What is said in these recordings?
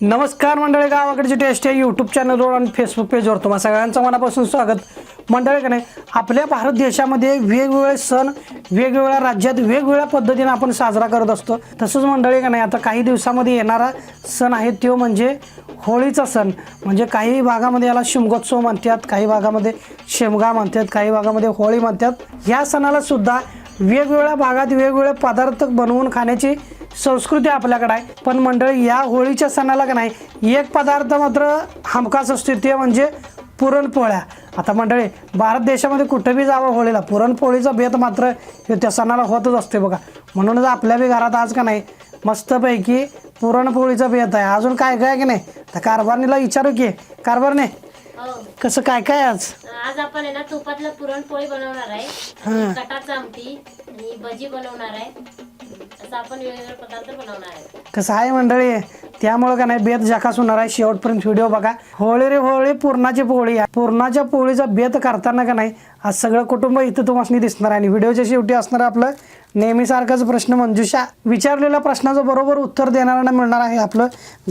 नमस्कार मंडळी गावाकडची टेस्ट आहे. यूट्यूब चॅनलवर आणि फेसबुक पेजवर तुम्हाला सगळ्यांचं मनापासून स्वागत. मंडळी का नाही आपल्या भारत देशामध्ये वेगवेगळे सण वेगवेगळ्या राज्यात वेगवेगळ्या पद्धतीने आपण साजरा करत असतो. तसंच मंडळी का नाही आता काही दिवसामध्ये येणारा सण आहे तो म्हणजे होळीचा सण. म्हणजे काही भागामध्ये याला शिमगोत्सव म्हणतात काही भागामध्ये शेमगा म्हणतात काही भागामध्ये होळी म्हणतात. ह्या सणाला सुद्धा वेगवेगळ्या भागात वेगवेगळे पदार्थ बनवून खाण्याची संस्कृती आपल्याकडे आहे. पण मंडळी या होळीच्या सणाला का नाही एक पदार्थ मात्र हमखास असतो ते म्हणजे पुरणपोळ्या. आता मंडळी भारत देशामध्ये कुठं बी जावं होळीला पुरणपोळीचा बेत मात्र त्या सणाला होतच असते बघा. म्हणूनच आपल्या बी घरात आज का नाही मस्तपैकी पुरणपोळीचा बेत आहे. अजून काय काय की नाही? तर कारभारणीला विचारू की कारभारने हो. कसं काय काय आज? आज आपण आहे ना तुपातलं पुरणपोळी बनवणार आहे. आणि कटाचं आमटी आणि भजी बनवणार आहे. असं आपण वेगवेगळे पदार्थ बनवणार आहे कसं आहे मंडळी? त्यामुळे का नाही बेत जकास होणार आहे. शेवटपर्यंत व्हिडिओ बघा. होळी रे होळी पूर्णाची पोळी. आहे पूर्णाच्या पोळीचा बेत करताना का नाही आज सगळं कुटुंब इथं तुम्हाला दिसणार आहे. आणि व्हिडिओच्या शेवटी असणार आपलं नेहमीसारखाच प्रश्न मंजुषा. विचारलेल्या प्रश्नाचं बरोबर उत्तर देणाऱ्यांना मिळणार आहे आपलं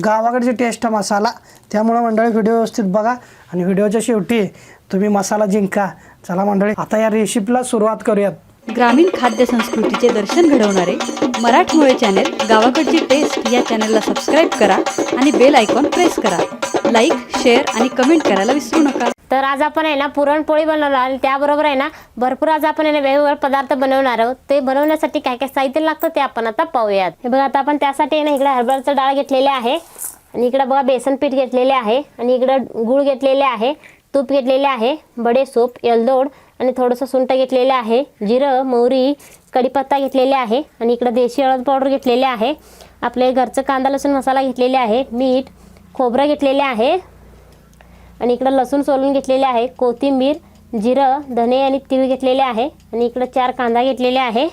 गावाकडचे टेस्ट मसाला. त्यामुळं मंडळी व्हिडिओ व्यवस्थित बघा. आणि व्हिडिओच्या शेवटी तुम्ही मसाला जिंका. चला मंडळी आता या रेसिपीला सुरुवात करूयात. ग्रामीण खाद्य संस्कृतीचे दर्शन घडवणारे मराठमोळे चॅनेल गावाकडची टेस्ट या चॅनलला सबस्क्राईब करा आणि बेल आयकॉन प्रेस करा. लाईक शेअर आणि कमेंट करायला विसरू नका. तर आज आपण आहे ना पुरणपोळी बनवणार आणि त्याबरोबर आहे ना भरपूर आज आपण आहे ना वेगवेगळे पदार्थ बनवणार आहोत. ते बनवण्यासाठी काय काय साहित्य लागतं ते आपण आता पाहूयात. हे बघा आता आपण त्यासाठी आहे ना इकडे हरभऱ्याचं डाळ घेतलेले आहे. आणि इकडं बघा बेसन पीठ घेतलेले आहे. आणि इकडं गूळ घेतलेले आहे. तूप घेतलेले आहे बडेसूप एलदोड आणि थोडंसं सुंट घेतलेलं आहे जिरं मोहरी कढीपत्ता घेतलेले आहे आणि इकडं देशी हळद पावडर घेतलेले आहे. आपले घरचं कांदा लसूण मसाला घेतलेले आहे मीठ खोबरं घेतलेले आहे आणि इकडं लसूण सोलून घेतलेले आहे कोथिंबीर जिरं धने आणि तीळ घेतलेले आहे आणि इकडं चार कांदा घेतलेले आहे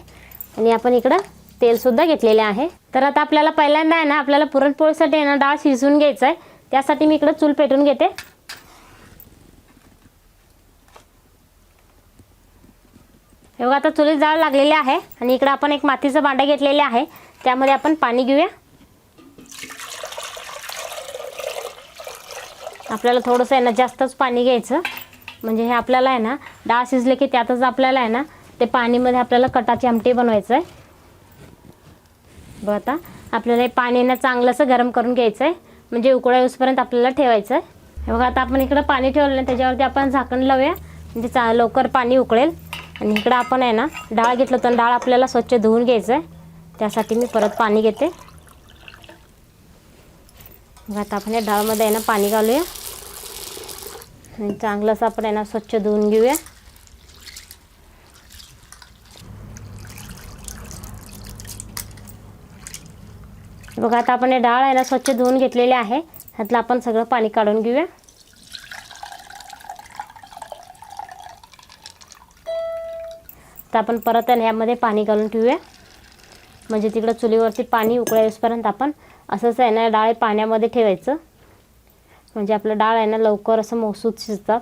आणि आपण इकडं तेलसुद्धा घेतलेले आहे. तर आता आपल्याला पहिल्यांदा आहे ना आपल्याला पुरणपोळीसाठी आहे ना डाळ शिजवून घ्यायचं आहे त्यासाठी मी इकडं चूल पेटून घेते. हे बघा आता चुलीत जाळ लागलेले आहे आणि इकडं आपण एक मातीचं भांडं घेतलेले आहे. त्यामध्ये आपण पाणी घेऊया. आपल्याला थोडंसं आहे ना जास्तच पाणी घ्यायचं. म्हणजे हे आपल्याला आहे ना डाळ शिजले की त्यातच आपल्याला आहे ना ते पाणीमध्ये आपल्याला कटाची आमटी बनवायचं आहे बघ आता आपल्याला हे पाणी ना चांगलंसं गरम करून घ्यायचं आहे म्हणजे उकळा येऊसपर्यंत आपल्याला ठेवायचं आहे हे बघा आता आपण इकडं पाणी ठेवलं ना त्याच्यावरती आपण झाकण लावूया. म्हणजे चा लवकर पाणी उकळेल. आणि इकडं आपण आहे ना डाळ घेतलं तर डाळ आपल्याला स्वच्छ धुवून घ्यायचं आहे त्यासाठी मी परत पाणी घेते. मग आता आपण या डाळमध्ये आहे ना पाणी घालूया. आणि चांगलं असं आपण आहे ना स्वच्छ धुवून घेऊया. बघा आता आपण हे डाळ आहे ना स्वच्छ धुवून घेतलेले आहे. ह्यातलं आपण सगळं पाणी काढून घेऊया. तर आपण परत ह्यामध्ये पाणी घालून ठेवूया. म्हणजे तिकडं चुलीवरती पाणी उकळेपर्यंत आपण असंच आहे ना डाळ पाण्यामध्ये ठेवायचं. म्हणजे आपलं डाळ आहे ना लवकर असं मोसूत शिजतात.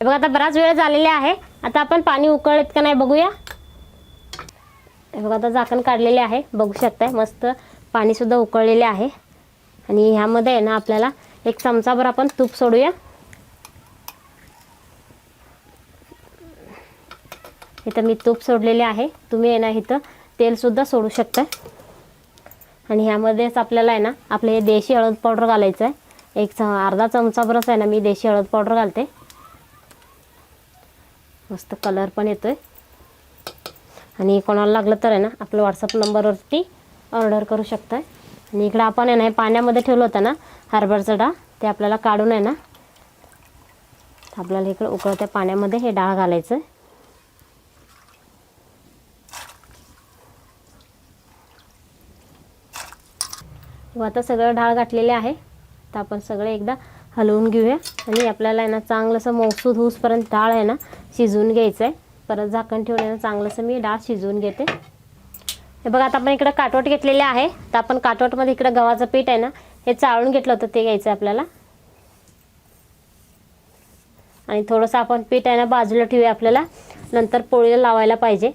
हे बघा आता बराच वेळ झालेला आहे. आता आपण पाणी उकळत का नाही बघूया. हे बघा आता झाकण काढलेले आहे. बघू शकताय मस्त पाणीसुद्धा उकळलेले आहे. आणि ह्यामध्ये आहे ना आपल्याला एक चमचाभर आपण तूप सोडूया. इथं मी तूप सोडलेले आहे. तुम्ही आहे ना इथं तेलसुद्धा सोडू शकता. आणि ह्यामध्येच आपल्याला आहे ना आपलं हे देशी हळद पावडर घालायचं आहे एक च अर्धा चमचाभरच आहे ना मी देशी हळद पावडर घालते. मस्त कलर पण येतोय. आणि कोणाला लागलं तर आहे ना आपलं व्हॉट्सअप नंबरवरती ऑर्डर करू शकता आणि इकडं आपण आहे ना हे पाण्यामध्ये ठेवलं होतं ना हरभरचं डाळ ते आपल्याला काढून आहे ना आपल्याला इकडं उकळत्या पाण्यामध्ये हे डाळ घालायचं आहे व आता सगळं डाळ घातलेले आहे. तर आपण सगळे एकदा हलवून घेऊया. आणि आपल्याला आहे ना चांगलंसं मौसूद होऊसपर्यंत डाळ आहे ना शिजवून घ्यायचं आहे परत झाकण ठेवून आहे ना चांगलंसं मी डाळ शिजवून घेते. हे बघा आता आपण इकडं काटवट घेतलेले आहे. तर आपण काटवटमध्ये इकडं गव्हाचं पीठ आहे ना हे चाळून घेतलं होतं ते घ्यायचं आहे आपल्याला. आणि थोडंसं आपण पीठ आहे ना बाजूला ठेवूया आपल्याला. नंतर पोळीला लावायला पाहिजे.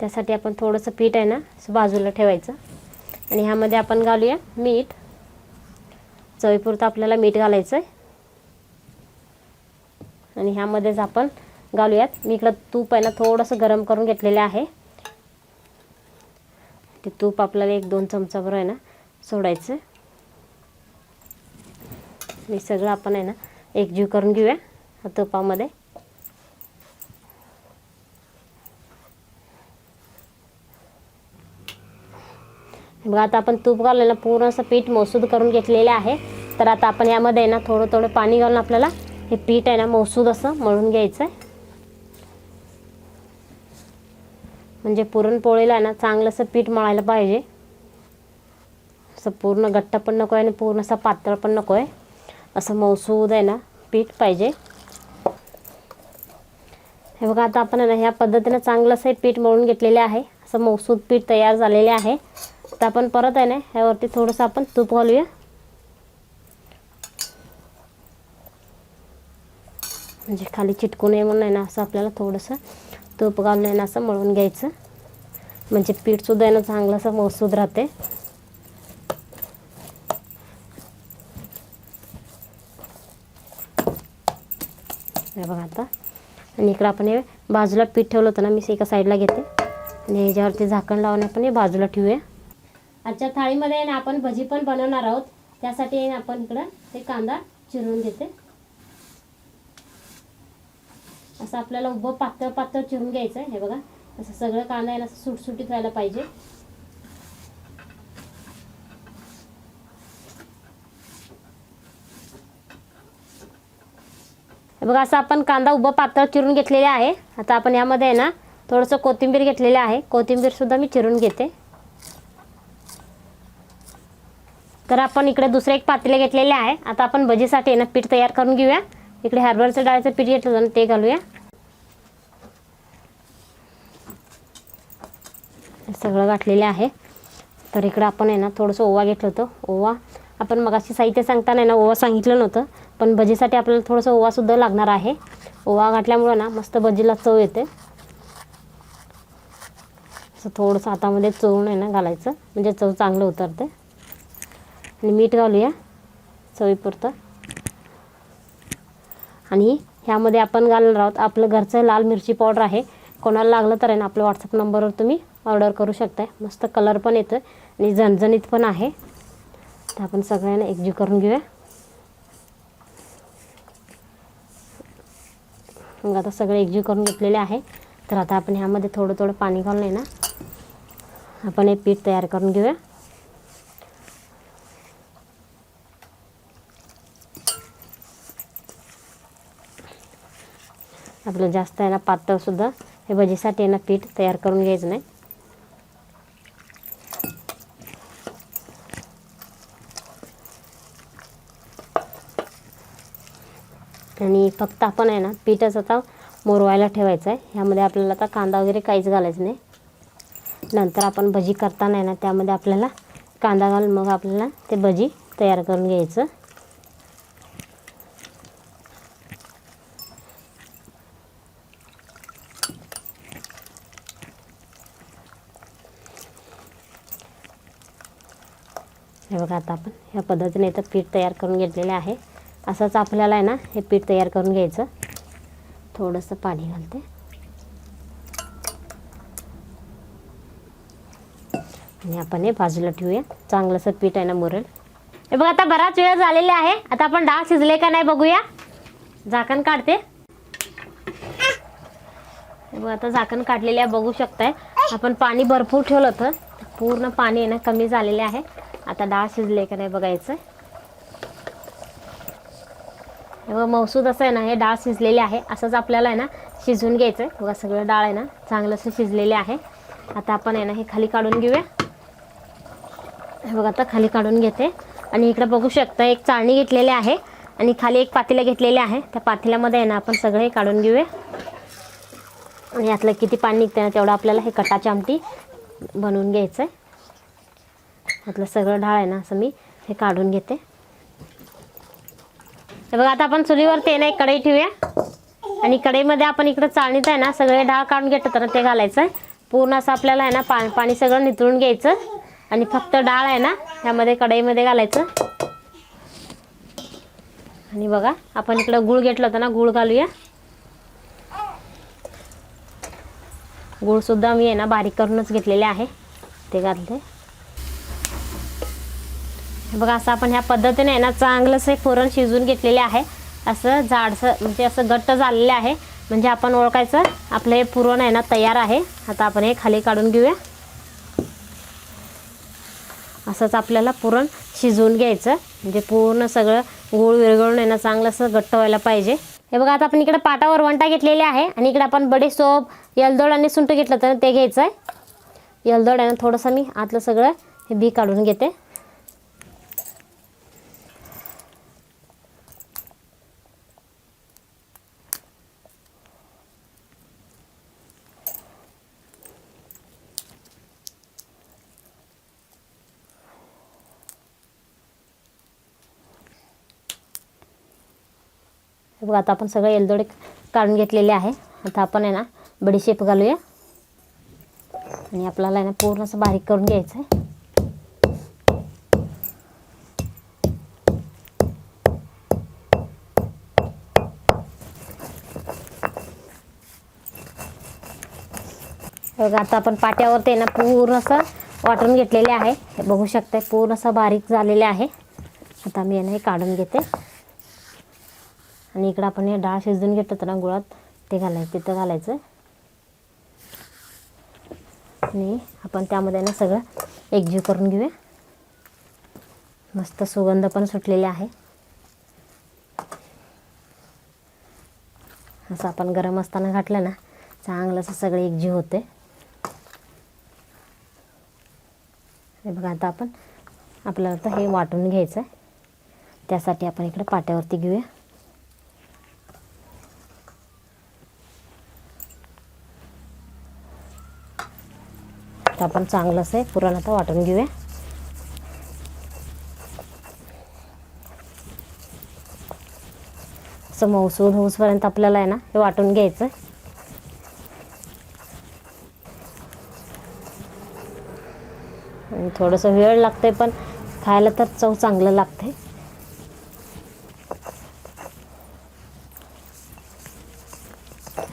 त्यासाठी आपण थोडंसं पीठ आहे ना असं बाजूला ठेवायचं. आणि ह्यामध्ये आपण घालूया मीठ. चवीपुरतं आपल्याला मीठ घालायचं आहे आणि ह्यामध्येच आपण घालूयात. मी इकडं तूप आहे ना थोडंसं गरम करून घेतलेलं आहे. ते तूप आपल्याला एक दोन चमचाभर आहे ना सोडायचं हे सगळं आपण आहे ना एकजीव करून घेऊया. तुपामध्ये. बघा आता आपण तूप घाललेलं पूर्ण असं पीठ मौसूद करून घेतलेले आहे. तर आता आपण यामध्ये आहे ना थोडं थोडं पाणी घालून आपल्याला हे पीठ आहे ना मौसूद असं मळून घ्यायचं आहे म्हणजे पुरणपोळीला आहे ना चांगलं असं पीठ मळायला पाहिजे. असं पूर्ण घट्ट पण नको आहे आणि पूर्ण असं पातळ पण नको आहे असं मौसूद आहे ना पीठ पाहिजे. हे बघा आता आपण आहे ना ह्या पद्धतीनं चांगलं असं हे पीठ मळून घेतलेले आहे. असं मौसूद पीठ तयार झालेले आहे. तर आपण परत आहे ना ह्यावरती थोडंसं आपण तूप घालूया. म्हणजे खाली चिटकू नये म्हणून आहे ना असं आपल्याला थोडंसं तूप घालून आहे ना असं मळून घ्यायचं. म्हणजे पीठसुद्धा आहे ना चांगलं असं मौसूद राहते. हे बघा आता. आणि इकडं आपण हे बाजूला पीठ ठेवलं होतं ना मी एका साईडला घेते. आणि ह्याच्यावरती झाकण लावून आपण हे बाजूला ठेवूया. आजच्या थाळीमध्ये आहे ना आपण भजी पण बनवणार आहोत. त्यासाठी आहे ना आपण इकडं ते कांदा चिरून घेते. असं आपल्याला उभं पातळ पातळ चिरून घ्यायचं आहे हे बघा असं सगळं कांदा आहे ना असं सुटसुटीत व्हायला पाहिजे. हे बघा असं आपण कांदा उभं पातळ चिरून घेतलेले आहे. आता आपण यामध्ये आहे ना थोडंसं कोथिंबीर घेतलेलं आहे. कोथिंबीरसुद्धा मी चिरून घेते. तर आपण इकडे दुसरे एक पातेले घेतलेले आहे. आता आपण भजीसाठी आहे ना पीठ तयार करून घेऊया. इकडे हरभऱ्याचं डाळीचं पीठ घेतलं ते घालूया. सगळं घातलेले आहे. तर इकडं आपण आहे ना थोडंसं ओवा घेतलं होतं. ओवा आपण मगाशी साहित्य सांगताना आहे ना ओवा सांगितलं नव्हतं. पण भजीसाठी आपल्याला थोडंसं ओवासुद्धा लागणार आहे. ओवा घातल्यामुळं ना मस्त भजीला चव येते. असं थोडंसं हातामध्ये चवून आहे ना घालायचं. म्हणजे चव चांगलं उतरते. आणि मीठ घालूया चवीपुरतं. आणि ह्यामध्ये आपण घालणार आहोत आपलं घरचं लाल मिरची पावडर आहे. कोणाला लागलं तर आहे ना आपल्या व्हॉट्सअप नंबरवर तुम्ही ऑर्डर करू शकताय. मस्त कलर पण येतं आणि झणझणीत पण आहे. तर आपण सगळ्यांना एकजीव करून घेऊया. मग आता सगळे एकजीव करून घेतलेले आहे. तर आता आपण ह्यामध्ये थोडं थोडं पाणी घालून आहे ना आपण हे पीठ तयार करून घेऊया. आपलं जास्त आहे ना पातळसुद्धा हे भजीसाठी आहे ना पीठ तयार करून घ्यायचं नाही. आणि फक्त आपण आहे ना पीठच आता मोरवायला ठेवायचं आहे. ह्यामध्ये आपल्याला आता कांदा वगैरे काहीच घालायचं नाही. नंतर आपण भजी करताना आहे ना त्यामध्ये आपल्याला कांदा घालून मग आपल्याला ते भजी तयार करून घ्यायचं. हे बघा आता आपण ह्या पद्धतीने इथं पीठ तयार करून घेतलेले आहे. असंच आपल्याला आहे ना हे पीठ तयार करून घ्यायचं. थोडंसं पाणी घालते. आणि आपण हे बाजूला ठेवूया. चांगलंसं पीठ आहे ना मुरेल. हे बघा आता बराच वेळ झालेला आहे. आता आपण डाळ शिजले का नाही बघूया. झाकण काढते. हे बघा आता झाकण काढलेले आहे बघू शकताय. आपण पाणी भरपूर ठेवलं होतं. पूर्ण पाणी आहे ना कमी झालेले आहे. आता डाळ शिजले का नाही बघायचं. हे बघा मौसूद असं आहे ना हे डाळ शिजलेली आहे असंच आपल्याला आहे ना शिजवून घ्यायचं आहे. बघा सगळं डाळ आहे ना चांगलं असं शिजलेले आहे. आता आपण आहे ना हे खाली काढून घेऊया. हे बघा आता खाली काढून घेते. आणि इकडे बघू शकता एक चाळणी घेतलेली आहे आणि खाली एक पातेलं घेतलेले आहे. त्या पातेल्यामध्ये आहे ना आपण सगळं हे काढून घेऊया. आणि यातलं किती पाणी निघतं ना तेवढं आपल्याला हे कटाची आमटी बनवून घ्यायचं आहे त्यातलं सगळं डाळ आहे ना असं मी हे काढून घेते. हे बघा आता आपण चुलीवर ते ना एक कढई ठेवूया. आणि कढईमध्ये आपण इकडं चाळणीत आहे ना सगळे डाळ काढून घेतो तर ते घालायचं. आहे पूर्ण असं आपल्याला आहे ना पा पाणी सगळं नितळून घ्यायचं. आणि फक्त डाळ आहे ना ह्यामध्ये कढईमध्ये घालायचं. आणि बघा आपण इकडं गुळ घेतलं होतं ना गुळ घालूया. गूळसुद्धा मी आहे ना बारीक करूनच घेतलेले आहे. ते घालते हे बघा असं आपण ह्या पद्धतीने आहे ना चांगलंसं हे पुरण शिजवून घेतलेले आहे. असं जाडसं म्हणजे असं घट्ट झालेलं आहे. म्हणजे आपण ओळखायचं आपलं हे पुरण आहे ना तयार आहे. आता आपण हे खाली काढून घेऊया. असंच आपल्याला पुरण शिजवून घ्यायचं. म्हणजे पूर्ण सगळं गूळ विरघळून आहे ना चांगलं असं घट्ट व्हायला पाहिजे. हे बघा आता आपण इकडे पाटावर वंटा घेतलेले आहे. आणि इकडे आपण बडे सोप यलदोड आणि सुंट घेतलं तर ते घ्यायचं आहे यलदोड आहे ना थोडंसं मी आतलं सगळं हे बी काढून घेते. बघा आता आपण सगळे एलदोडे काढून घेतलेले आहे. आता आपण आहे ना बडीशेप घालूया. आणि आपल्याला आहे ना पूर्ण असं बारीक करून घ्यायचं आहे बघा आता आपण पाट्यावरती ना पूर्ण असं वाटून घेतलेले आहे. हे बघू शकता पूर्ण असं बारीक झालेले आहे. आता मी आहे ना हे काढून घेते. आणि इकडं आपण हे डाळ शिजवून घेतलं ना गुळात ते घालायचं तिथं घालायचं. आणि आपण त्यामध्ये ना सगळं एकजीव करून घेऊया. मस्त सुगंध पण सुटलेली आहे. असं आपण गरम असताना घातलं ना चांगलं असं सगळे एकजीव होते हे बघा आता आपण आपल्याला तर हे वाटून घ्यायचं आहे त्यासाठी आपण इकडे पाट्यावरती घेऊया. तर आपण चांगलं असं पुरण आता वाटून घेऊया. असं मौसून होऊसपर्यंत आपल्याला आहे ना हे वाटून घ्यायचं आणि थोडंसं वेळ लागतंय पण खायला तर चव चांगलं लागते.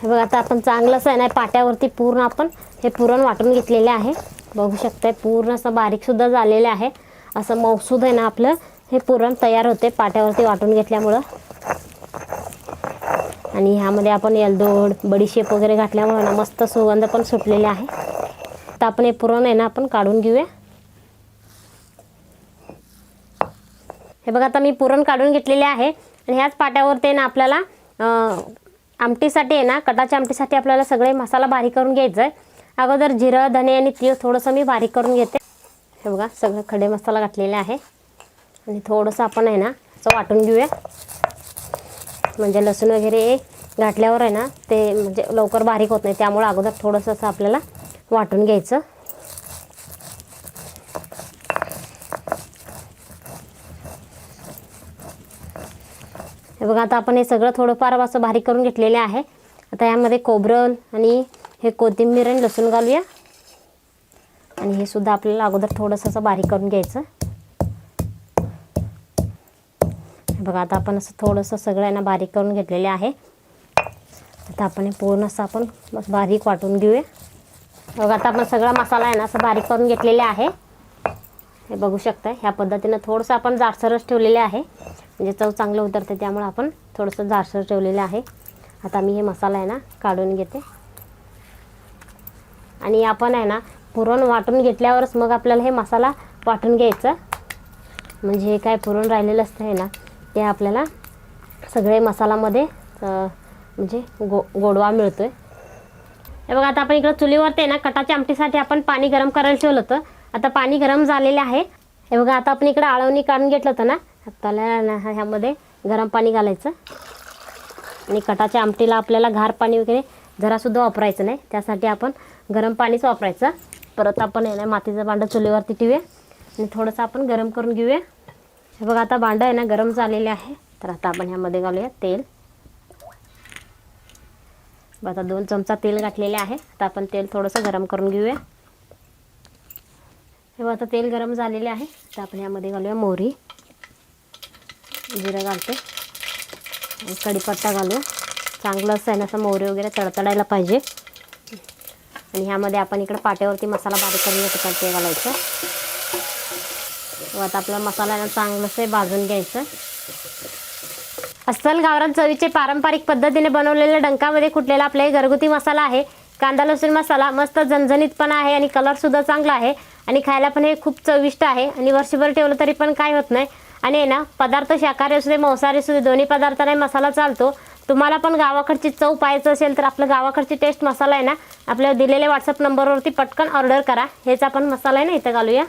बघा आता आपण चांगलंच आहे ना पाट्यावरती पूर्ण आपण हे पुरण वाटून घेतलेले आहे. बघू शकताय पूर्ण असं बारीकसुद्धा झालेलं आहे. असं मौसूद आहे ना आपलं हे पुरण तयार होते पाट्यावरती वाटून घेतल्यामुळं. आणि ह्यामध्ये आपण एलदोड बडीशेप वगैरे घातल्यामुळं ना मस्त सुगंध पण सुटलेले आहे. तर आपण हे पुरण आहे ना आपण काढून घेऊया. हे बघा आता मी पुरण काढून घेतलेले आहे. आणि ह्याच पाट्यावरती ना आपल्याला आमटीसाठी आहे ना कटाच्या आमटीसाठी आपल्याला सगळे मसाला बारीक करून घ्यायचा आहे अगोदर जिरं धने आणि तीळ थोडंसं मी बारीक करून घेते. हे बघा सगळं खडे मसाला घातलेले आहे. आणि थोडंसं आपण आहे ना असं वाटून घेऊया. म्हणजे लसूण वगैरे घातल्यावर आहे ना ते म्हणजे लवकर बारीक होत नाही त्यामुळे अगोदर थोडंसं असं आपल्याला वाटून घ्यायचं. हे बघा आता आपण हे सगळं थोडंफार असं बारीक करून घेतलेले आहे. आता यामध्ये कोबरं आणि हे कोथिंबीर आणि लसूण घालूया. आणि हे सुद्धा आपल्याला अगोदर थोडंसं असं बारीक करून घ्यायचं. हे बघा आता आपण असं थोडंसं सगळं यांना बारीक करून घेतलेले आहे. आता आपण हे पूर्ण असं आपण बारीक वाटून घेऊया. बघा आता आपण सगळा मसाला आहे ना असं बारीक करून घेतलेले आहे. हे बघू शकता ह्या पद्धतीनं थोडंसं आपण जाडसरच ठेवलेले आहे. म्हणजे चव चांगलं उतरते त्यामुळे आपण थोडंसं जारसर ठेवलेलं आहे. आता मी हे मसाला आहे ना काढून घेते. आणि आपण आहे ना पुरण वाटून घेतल्यावरच मग आपल्याला हे मसाला वाटून घ्यायचं. म्हणजे हे काय पुरण राहिलेलं असतं आहे ना ते आपल्याला सगळे मसालामध्ये म्हणजे गो गोडवा मिळतो आहे हे बघा आता आपण इकडं चुलीवरती आहे ना कटाच्या आमटीसाठी आपण पाणी गरम करायला ठेवलं होतं. आता पाणी गरम झालेलं आहे. हे बघा आता आपण इकडं आळवणी काढून घेतलं होतं ना आपल्याला ना ह्यामध्ये गरम पाणी घालायचं. आणि कटाच्या आमटीला आपल्याला घार पाणी वगैरे जरासुद्धा वापरायचं नाही. त्यासाठी आपण गरम पाणीच वापरायचं. परत आपण आहे ना मातीचं भांडं चुलीवरती ठेवूया. आणि थोडंसं आपण गरम करून घेऊया. हे बघा आता भांडं आहे ना गरम झालेले आहे. तर आता आपण ह्यामध्ये घालूया तेल. आता दोन चमचा तेल घातलेले आहे. आता आपण तेल थोडंसं गरम करून घेऊया. हे बघा आता तेल गरम झालेले आहे. तर आपण ह्यामध्ये घालूया मोहरी. जिरं घालते. कढीपत्ता घालू चांगलं असं आहे ना असं मोहरी वगैरे तडतडायला पाहिजे. आणि ह्यामध्ये आपण इकडं पाट्यावरती मसाला बारीक करून घेतो ते घालायचं. व आता आपला मसाला ना चांगलंसं आहे भाजून घ्यायचं. अस्सल गावरान चवीचे पारंपरिक पद्धतीने बनवलेल्या डंकामध्ये कुठलेला आपला हे घरगुती मसाला आहे. कांदा लसूण मसाला मस्त झणझणीतपणा आहे आणि कलरसुद्धा चांगला आहे. आणि खायला पण हे खूप चविष्ट आहे. आणि वर्षभर ठेवलं तरी पण काय होत नाही. आणि आहे ना पदार्थ शाकाहारी असू दे मांसाहारी असू दे दोन्ही पदार्थांना मसाला चालतो. तुम्हाला पण गावाकडची चव पाहायचं असेल तर आपलं गावाकडची टेस्ट मसाला आहे ना आपल्या दिलेल्या व्हॉट्सअप नंबरवरती पटकन ऑर्डर करा. हेच आपण मसाला आहे ना इथं घालूया.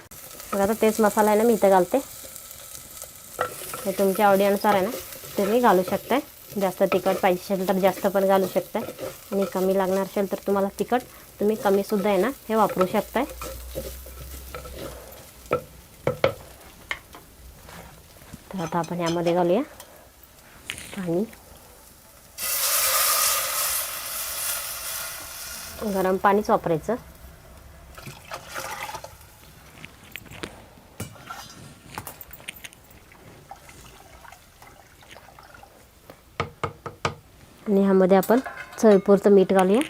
बघा आता तेच मसाला आहे ना मी इथं घालते. हे तुमच्या आवडीनुसार आहे ना तुम्ही घालू शकताय. जास्त तिखट पाहिजे असेल तर जास्त पण घालू शकताय. आणि कमी लागणार असेल तर तुम्हाला तिखट तुम्ही कमीसुद्धा आहे ना हे वापरू शकताय. तर आता आपण यामध्ये घालूया. पाणी. गरम पाणीच वापरायचं. आणि ह्यामध्ये आपण चवीपुरतं मीठ घालूया.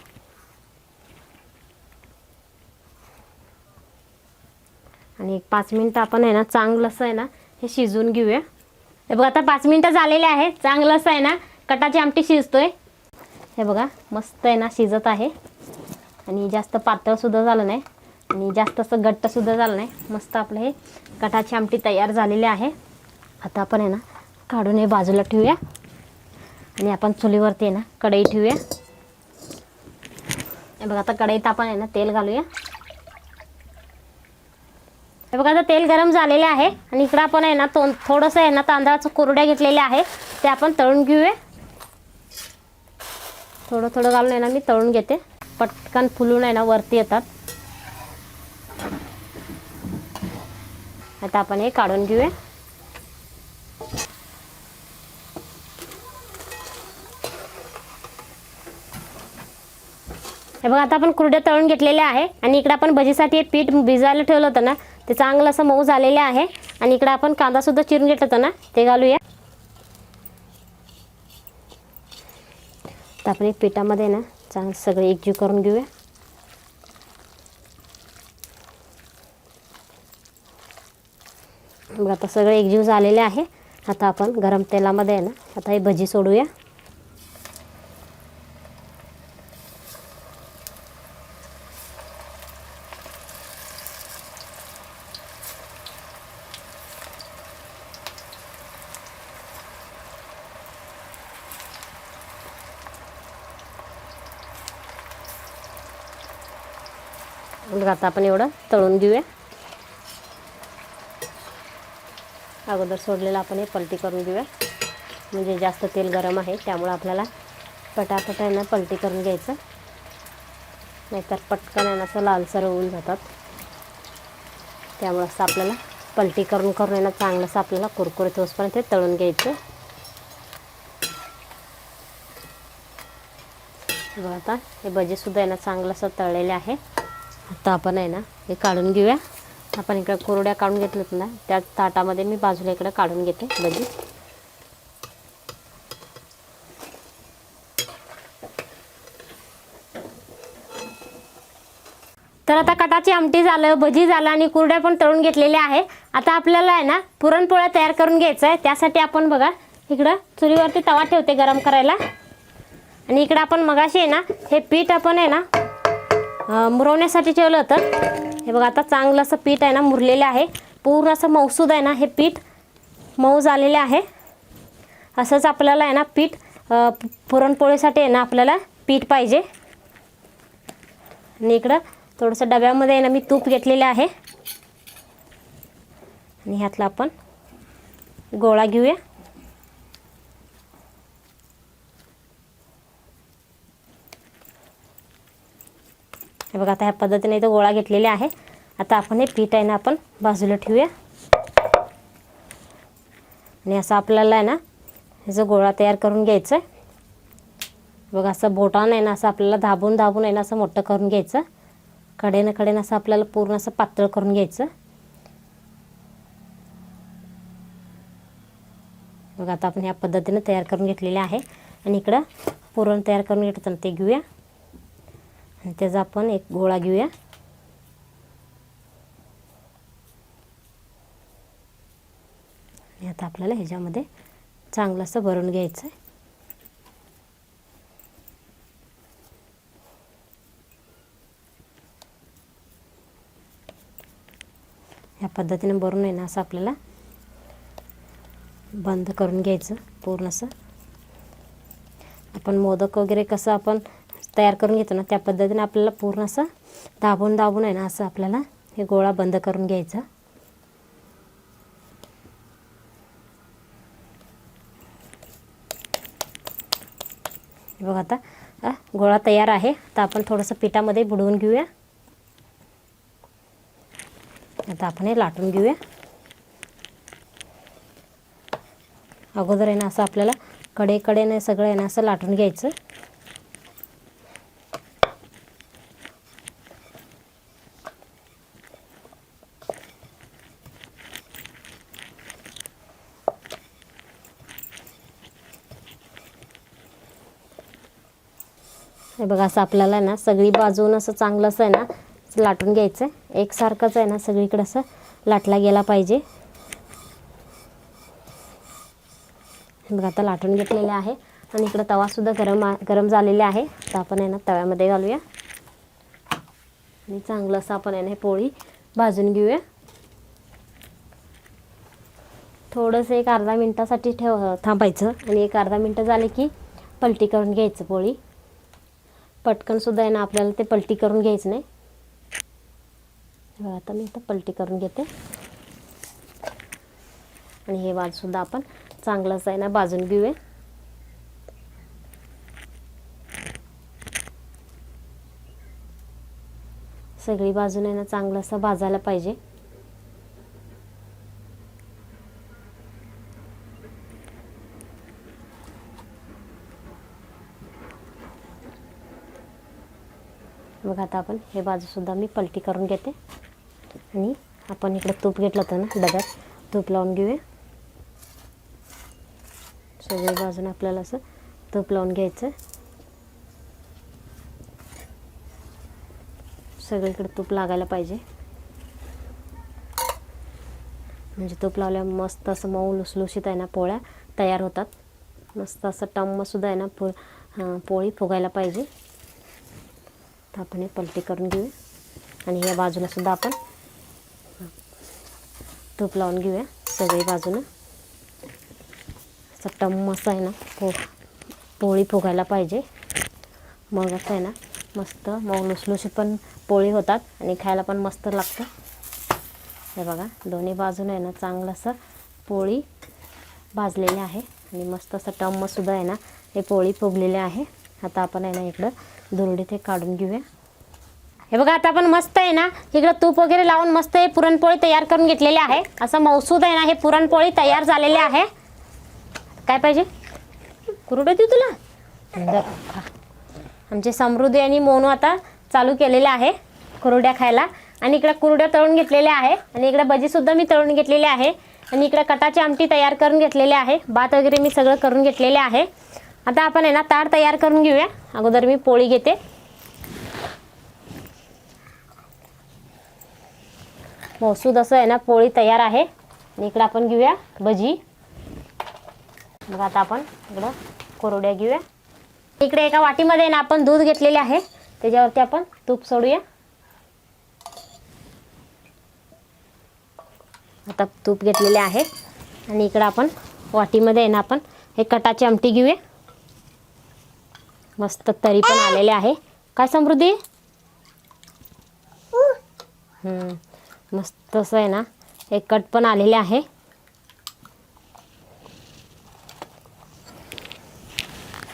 आणि एक पाच मिनटं आपण आहे ना चांगलं असं आहे ना हे शिजवून घेऊया. हे बघा आता पाच मिनटं झालेले आहे चांगलं असं आहे ना? कटाची आमटी शिजतोय. हे बघा मस्त आहे ना शिजत आहे. आणि जास्त पातळसुद्धा झालं नाही. आणि जास्त असं घट्टसुद्धा झालं नाही. मस्त आपलं हे कटाची आमटी तयार झालेली आहे. आता आपण आहे ना काढून हे बाजूला ठेवूया. आणि आपण चुलीवरती आहे ना कढई ठेवूया. हे बघा आता कढईत आपण आहे ना तेल घालूया. हे बघा आता तेल गरम झालेले आहे. आणि इकडं आपण आहे ना तो थोडंसं आहे ना तांदळाचं कुरड्या घेतलेल्या आहे. ते आपण तळून घेऊया. थोडं थोडं घालून आहे ना मी तळून घेते. पटकन फुलून आहे ना वरती येतात. आता आपण हे काढून घेऊया. हे बघा आता आपण कुरड्या तळून घेतलेल्या आहे. आणि इकडे आपण भजीसाठी हे पीठ भिजायला ठेवलं होतं ना ते चांगलं असं मऊ झालेलं आहे. आणि इकडं आपण कांदासुद्धा चिरून घेत होतो ना ते घालूया. तर आपण एक पिठामध्ये ना चांगलं सगळे एकजीव करून घेऊया. बघा आता सगळे एकजीव झालेले आहे. आता आपण गरम तेलामध्ये आहे ना आता हे भजी सोडूया. मग आता आपण एवढं तळून घेऊया. अगोदर सोडलेलं आपण हे पलटी करून घेऊया. म्हणजे जास्त तेल गरम आहे त्यामुळं आपल्याला पटापट आहे ना पलटी करून घ्यायचं. नाहीतर पटकन आहे ना असं लालसर होऊन जातात. त्यामुळं असं आपल्याला पलटी करून करून आहे ना चांगलंसं आपल्याला कुरकुरीत होसपर्यंत ते तळून घ्यायचं. बघा आता हे भजीसुद्धा आहे ना चांगलं असं तळलेले आहे. आता आपण आहे ना हे काढून घेऊया. आपण इकडे कोरड्या काढून घेतल्यात ना त्या ताटामध्ये मी बाजूला इकडे काढून घेते भजी तर आता कटाची आमटी झालं भजी झालं आणि कुरड्या पण तळून घेतलेल्या आहे. आता आपल्याला आहे ना पुरणपोळ्या तयार करून घ्यायचं आहे. त्यासाठी आपण बघा इकडं चुलीवरती तवा ठेवते गरम करायला. आणि इकडं आपण मगाशी आहे ना हे पीठ आपण आहे ना मुरवण्यासाठी ठेवलं होतं. हे बघा आता चांगलं असं पीठ आहे ना मुरलेलं आहे. पूर्ण असं मौसूद आहे ना हे पीठ मऊ झालेलं आहे. असंच आपल्याला आहे ना पीठ पुरणपोळीसाठी आहे ना आपल्याला पीठ पाहिजे. आणि इकडं थोडंसं डब्यामध्ये आहे ना मी तूप घेतलेलं आहे. आणि ह्यातला आपण गोळा घेऊया. हे बघा आता ह्या पद्धतीने इथं गोळा घेतलेले आहे. आता आपण हे पीठ आहे ना आपण बाजूला ठेवूया. आणि असं आपल्याला आहे ना ह्याचा गोळा तयार करून घ्यायचं आहे बघा असं बोटानं आहे ना असं आपल्याला दाबून दाबून आहे ना असं मोठं करून घ्यायचं. कडेनं कडेनं असं आपल्याला पूर्ण असं पातळ करून घ्यायचं. बघा आता आपण ह्या पद्धतीनं तयार करून घेतलेले आहे. आणि इकडं पुरण तयार करून घेतलं ते घेऊया. त्याचा आपण एक गोळा घेऊया. आणि आता आपल्याला ह्याच्यामध्ये चांगलं असं भरून घ्यायचं आहे ह्या पद्धतीने भरून आहे ना असं आपल्याला बंद करून घ्यायचं पूर्ण असं. आपण मोदक वगैरे कसं आपण तयार करून घेतो ना त्या पद्धतीने आपल्याला पूर्ण असं दाबून दाबून आहे ना असं आपल्याला हे गोळा बंद करून घ्यायचा. बघा आता गोळा तयार आहे. तर आपण थोडंसं पिठामध्ये बुडवून घेऊया. आता आपण हे लाटून घेऊया. अगोदर आहे ना असं आपल्याला कडे कडेने सगळं आहे ना असं लाटून घ्यायचं. हे बघा असं आपल्याला ना सगळी बाजून असं चांगलं असं आहे ना लाटून घ्यायचं आहे एकसारखंच आहे ना सगळीकडे असं लाटला गेला पाहिजे. हे बघा आता लाटून घेतलेले आहे. आणि इकडं तवासुद्धा गरम गरम झालेले आहे. तर आपण आहे ना तव्यामध्ये घालूया. आणि चांगलं असं आपण आहे ना हे पोळी भाजून घेऊया. थोडंसं एक अर्धा मिनटासाठी ठेव थांबायचं. आणि एक अर्धा मिनटं झाले की पलटी करून घ्यायचं पोळी. पटकन सुद्धा आहे ना आपल्याला ते पलटी करून घ्यायचं नाही. बघा आता मी आता पलटी करून घेते. आणि हे वाजसुद्धा आपण चांगलंच आहे ना भाजून घेऊया. सगळी बाजूने ना चांगलं असं भाजायला पाहिजे. बघा आता आपण. हे बाजूसुद्धा मी पलटी करून घेते. आणि आपण इकडे तूप घेतलं होतं ना डब्यात. तूप लावून घेऊया. सगळी बाजूने आपल्याला असं तूप लावून घ्यायचं सगळीकडे तूप लागायला पाहिजे. म्हणजे तूप लावल्यावर मस्त असं मऊ लुसलुशीत आहे ना पोळ्या तयार होतात. मस्त असं टम्मसुद्धा आहे ना पो पोळी फुगायला पाहिजे. आपण हे पलटी करून घेऊया. आणि या बाजूला सुद्धा आपण तूप लावून घेऊया सगळी बाजूनं. असं टम्म असं आहे ना पो पोळी फुगायला पाहिजे. मग असं आहे ना मस्त मग लुसलुशी पण पोळी होतात आणि खायला पण मस्त लागतं. हे बघा दोन्ही बाजूनं आहे ना चांगलं असं पोळी भाजलेली आहे. आणि मस्त असं टम्मसुद्धा आहे ना हे पोळी फुगलेली आहे. आता आपण आहे ना इकडं दुरडी ते काढून घेऊया. हे बघा आता आपण मस्त आहे ना इकडं तूप वगैरे लावून मस्त हे पुरणपोळी तयार करून घेतलेली आहे. असं मौसूद आहे ना हे पुरणपोळी तयार झालेले आहे. काय पाहिजे? कुरडे देऊ तुला? आमचे समृद्धी आणि मोनू आता चालू केलेले आहे कुरड्या खायला. आणि इकडे कुरड्या तळून घेतलेल्या आहे. आणि इकडे भजीसुद्धा मी तळून घेतलेली आहे. आणि इकडे कटाची आमटी तयार करून घेतलेली आहे. भात वगैरे मी सगळं करून घेतलेले आहे. आता आपण आहे ना ताट तयार करून घेऊया. अगोदर मी पोळी घेते. मौसूद असं आहे ना पोळी तयार आहे. आणि इकडं आपण घेऊया भजी. मग आता आपण इकडं कोरड्या घेऊया. इकडे एका वाटीमध्ये ना आपण दूध घेतलेले आहे. त्याच्यावरती आपण तूप सोडूया. आता तूप घेतलेले आहे. आणि इकडं आपण वाटीमध्ये आहे ना आपण हे कटाची आमटी घेऊया. मस्त तरी पण आलेले आहे. काय समृद्धी? हम्म, मस्त असं आहे ना. हे कट पण आलेले आहे.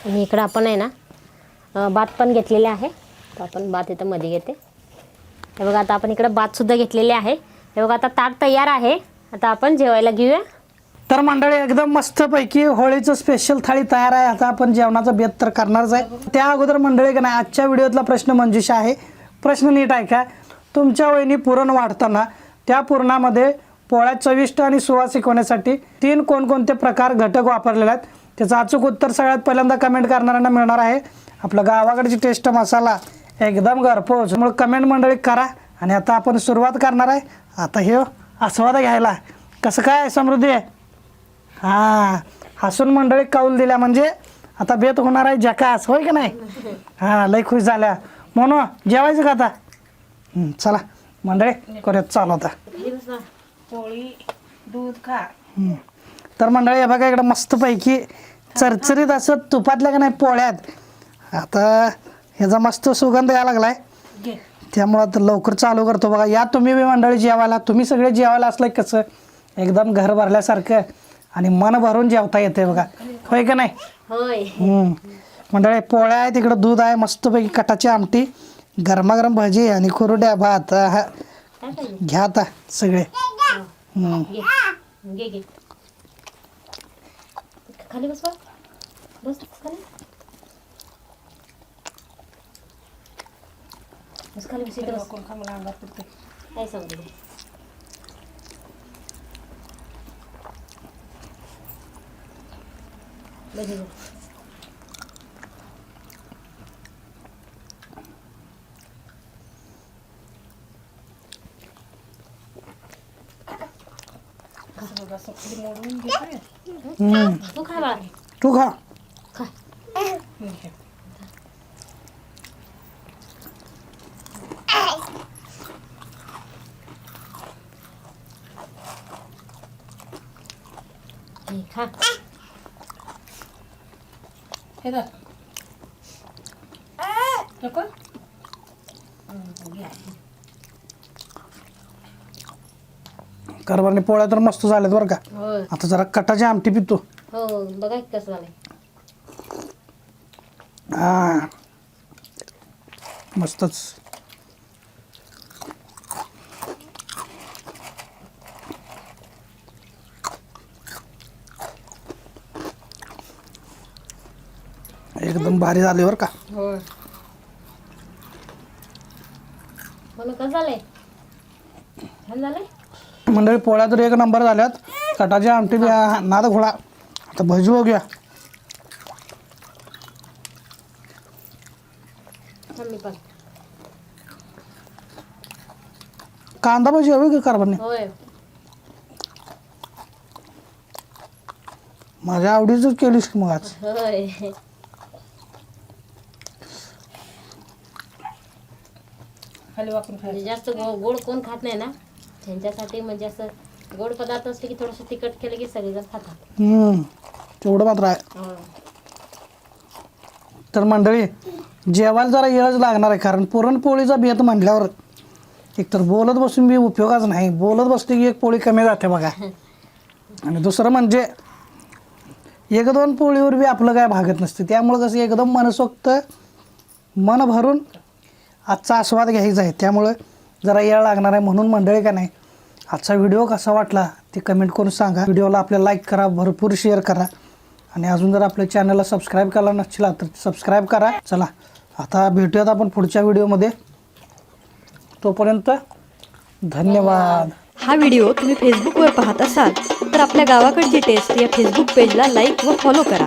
आणि इकडं आपण आहे ना भात पण घेतलेले आहे. तर आपण भात इथं मध्ये घेते. हे बघा आता आपण इकडं भातसुद्धा घेतलेले आहे. हे बघा आता ताट तयार आहे. आता आपण जेवायला घेऊया. तर मंडळी एकदम मस्तपैकी होळीचं स्पेशल थाळी तयार आहे. आता आपण जेवणाचा बेत तर करणारच आहे. त्या अगोदर मंडळी का नाही आजच्या व्हिडिओतला प्रश्न मंजुषा आहे. प्रश्न नीट आहे का तुमच्या वहिनी पुरण वाढताना त्या पुरणामध्ये पोळ्या चविष्ट आणि सुवासिक होण्यासाठी तीन कोणकोणते प्रकार घटक वापरलेले आहेत? त्याचं अचूक उत्तर सगळ्यात पहिल्यांदा कमेंट करणाऱ्यांना मिळणार आहे. आपलं गावाकडची टेस्ट मसाला एकदम घरपोच. म्हणून कमेंट मंडळी करा. आणि आता आपण सुरुवात करणार आहे. आता हे आस्वाद घ्यायला. कसं काय समृद्धी? आहे हां हसून मंडळी कौल दिल्या म्हणजे आता बेत होणार आहे जकास होय की नाही? हां लय खुश झाल्या. म्हणून जेवायचं का आता? हं, चला मंडळी करूयात चालू आता. पोळी दूध खा. हं. तर मंडळी हे बघा इकडं मस्तपैकी चरचरीत असं तुपातल्या का नाही पोळ्यात? आता ह्याचा मस्त सुगंध यायला लागलाय. घे. त्यामुळं आता लवकर चालू करतो. बघा या तुम्ही बी मंडळी जेवायला तुम्ही सगळे जेवायला असलं की कसं एकदम घर भरल्यासारखं. आणि मन भरून जेवता येते बघा. होय का नाही? होय. हम्म. मंडळी पोळ्या आहेत तिकडं दूध आहे मस्तपैकी कटाची आमटी गरमागरम भजी आणि कुरड्या भात आहा. घ्या आता सगळे. हम्म. घे. घे घे. खाली बस खाली. बस खाली बस इथं बस. काय सांगते ते? बस इथं. असं बघा सगळी मोडून घेते हम्म. तू खा बाळा तू खा खा घे. हे खा हे धर. नको कारभारने पोळ्या तर मस्त झाल्यात बरं का. होय. आता जरा कटाची आमटी पितो. हो बघा की कसं झालंय. हा. मस्तच. एकदम भारी झाली बरं का. होय. म्हणून कसं झालंय? छान झालंय? मंडळी पोळ्या तर एक नंबर झाल्यात. कटाची आमटी बी नाद घोळा आता भजी बघूया. पण. कांदा भजी हवी का कारभारने? होय. माझ्या आवडीच केलीस की मग आज? होय. खाली खा म्हणजे जास्त गो गोड कोण खात नाही ना? त्यांच्यासाठी म्हणजे असं गोड पदार्थ असले की थोडंसं तिखट केलं की सगळेजण खातात. हम्म, तेवढं मात्र आहे. होय. तर मंडळी जेवायला जरा येळच लागणार आहे कारण पुरणपोळीचा बेत म्हटल्यावर एकतर बोलत बसून बी उपयोगाच नाही. बोलत बसली की एक पोळी कमी जाते बघा. आणि दुसरं म्हणजे एक दोन पोळीवर बी आपलं काय भागत नसते. त्यामुळं कसं एकदम मनसोक्त मन भरून आजचा आस्वाद घ्यायचा आहे. त्यामुळं जरा येळ लागणार आहे म्हणून मंडळी का नाही आजचा व्हिडिओ कसा वाटला ते कमेंट करून सांगा. व्हिडिओला आपल्या लाईक करा भरपूर शेअर करा. आणि अजून जर आपल्या चॅनलला सबस्क्राईब करायला नसला तर सबस्क्राईब करा. चला आता भेटूयात आपण पुढच्या व्हिडिओमध्ये तोपर्यंत धन्यवाद. हा व्हिडिओ तुम्ही फेसबुकवर पाहत असाल तर आपल्या गावाकडची टेस्ट या फेसबुक पेजला लाईक व फॉलो करा.